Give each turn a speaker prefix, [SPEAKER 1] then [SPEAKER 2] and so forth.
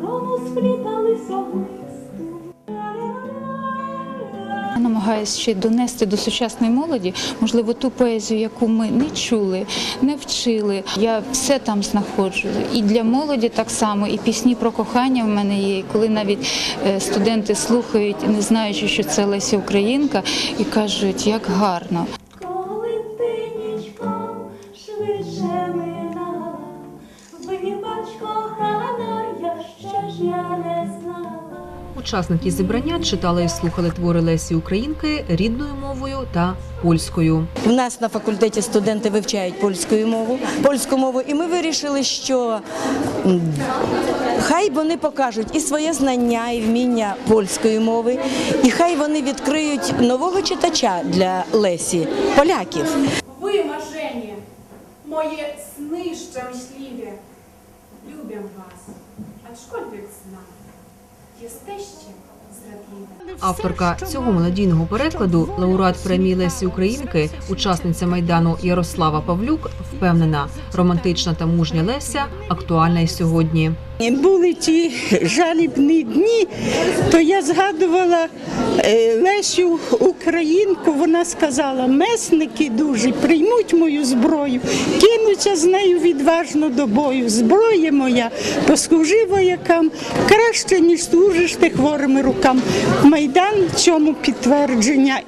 [SPEAKER 1] крону сплітались огнисту.
[SPEAKER 2] Я намагаюся ще донести до сучасної молоді, можливо, ту поезію, яку ми не чули, не вчили. Я все там знаходжу. І для молоді так само, і пісні про кохання в мене є. Коли навіть е, студенти слухають, не знаючи, що це Леся Українка, і кажуть, як гарно.
[SPEAKER 3] Учасники зібрання читали і слухали твори Лесі Українки рідною мовою та польською.
[SPEAKER 4] У нас на факультеті студенти вивчають польську мову, польську мову, і ми вирішили, що хай вони покажуть і своє знання, і вміння польської мови, і хай вони відкриють нового читача для Лесі, поляків.
[SPEAKER 5] Marzenie, moje sny szczęśliwe, was, aczkolwiek znam, jesteście zdradliwe.
[SPEAKER 3] Авторка цього мелодійного перекладу, лауреат премії Лесі Українки, учасниця майдану Ярослава Павлюк, впевнена, романтична та мужня Леся актуальна й сьогодні.
[SPEAKER 6] Були ті жалібні дні, то я згадувала Лесю Українку. Вона сказала: месники дуже приймуть мою зброю, кинуться з нею відважно до бою. Зброя моя послужи воякам краще, ніж служиш ти хворими рукам. Майдан цьому підтвердження.